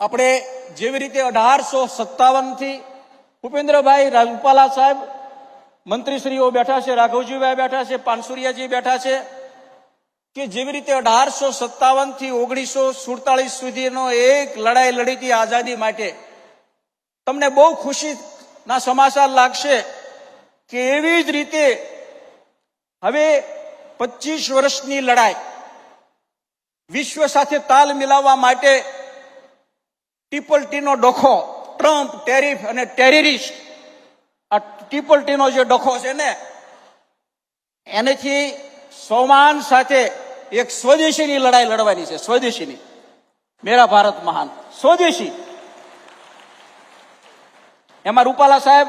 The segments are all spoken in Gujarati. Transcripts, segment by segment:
આપણે જેવી રીતે અઢારસો સત્તાવનથી ભૂપેન્દ્રભાઈ રૂપાલા સાહેબ મંત્રીશ્રીઓ બેઠા છે, રાઘવજીભાઈ બેઠા છે, પાનસુરિયાજી બેઠા છે, કે જેવી રીતે અઢારસો સત્તાવનથી ઓગણીસો સુડતાલીસ સુધીનો એક લડાઈ લડી હતી આઝાદી માટે. તમને બહુ ખુશીના સમાચાર લાગશે કે એવી જ રીતે હવે પચીસ વર્ષની લડાઈ વિશ્વ સાથે તાલ મિલાવવા માટે ટ્રિપલ ટીનો ડોખો ટ્રમ્પ ટેરિફ અને ટેરરિસ્ટ આ ટ્રિપલ ટીનો જે ડખો છે ને, એનેથી સોમાન સાથે એક સ્વદેશીની લડાઈ લડવાની છે, સ્વદેશીની. મેરા ભારત મહાન, સ્વદેશી. એમાં રૂપાલા સાહેબ,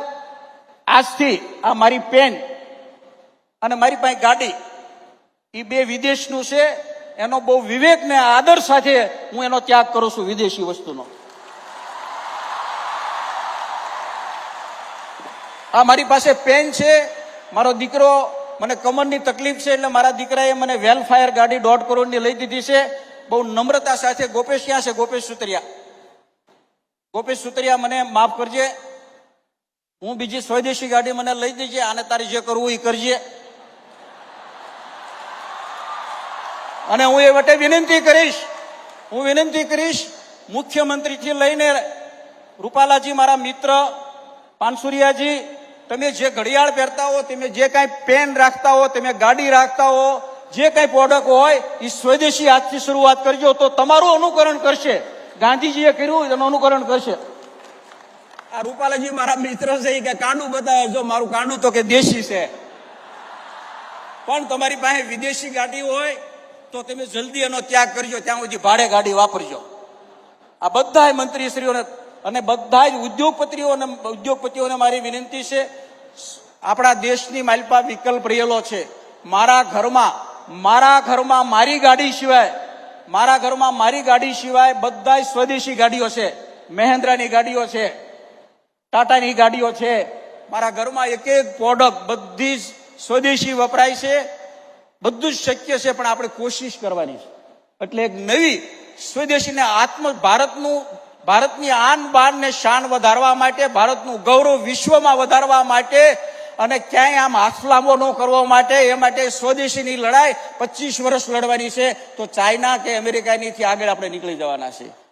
આજથી આ મારી પેન અને મારી પાસે ગાડી એ બે વિદેશનું છે, એનો બહુ વિવેક ને આદર સાથે હું એનો ત્યાગ કરું છું વિદેશી વસ્તુનો. આ મારી પાસે પેન છે, મારો દીકરો મને કમરની તકલીફ છે એટલે મારા દીકરાએ મને વેલફાયર ગાડી દોઢ કરોડની લઈ દીધી છે. બહુ નમ્રતા સાથે ગોપેશ ક્યાં છે? ગોપેશ સુતરિયા. ગોપેશ સુતરિયા, મને માફ કરજે. હું બીજી સ્વદેશી ગાડી મને લઈ દેજે, આને તારે જે કરવું એ કરજે. અને હું એ વટે વિનંતી કરીશ, હું વિનંતી કરીશ, મુખ્યમંત્રીથી લઈને રૂપાલાજી, મારા મિત્ર, પાનસુરિયાજી તમે જે ઘડિયાળ પહેરતા હો, તમે જે કાંઈ પેન રાખતા હો, તમે ગાડી રાખતા હો, જે કાંઈ પ્રોડક્ટ હોય એ સ્વદેશી આજથી શરૂઆત કરજો. તો તમારું અનુકરણ કરશે. ગાંધીજીએ કર્યું, એનું અનુકરણ કરશે. આ રૂપાલાજી મારા મિત્ર છે કે કાંડું બતાવે જો મારું કાંડું તો કે દેશી છે. પણ તમારી પાસે વિદેશી ગાડી હોય, તો તમે જલ્દી એનો ત્યાગ કરજો, ત્યાં સુધી ભાડે ગાડી વાપરજો. આ બધા મંત્રીશ્રીઓને અને બધા જ ઉદ્યોગપતિઓને ઉદ્યોગપતિઓને મારી વિનંતી છે, આપણા દેશની માલપા વિકલ્પ રહેલો છે. મારા ઘરમાં મારા ઘરમાં મારી ગાડી સિવાય, મારા ઘરમાં મારી ગાડી સિવાય બધા સ્વદેશી ગાડીઓ છે. મહેન્દ્રાની ગાડીઓ છે, ટાટાની ગાડીઓ છે. મારા ઘરમાં એક એક પ્રોડક્ટ બધી જ સ્વદેશી વપરાય છે. બધું જ શક્ય છે, પણ આપણે કોશિશ કરવાની છે. એટલે એક નવી સ્વદેશીને આત્મ ભારતનું ભારતની આન બાન શાન વધારવા માટે, ભારતનું ગૌરવ વિશ્વમાં વધારવા માટે અને ક્યાંય આમ હાથલાંબો ન કરવા માટે, એ માટે સ્વદેશીની લડાઈ પચીસ વર્ષ લડવાની છે. તો ચાઇના કે અમેરિકાની આગળ આપણે નીકળી જવાના છે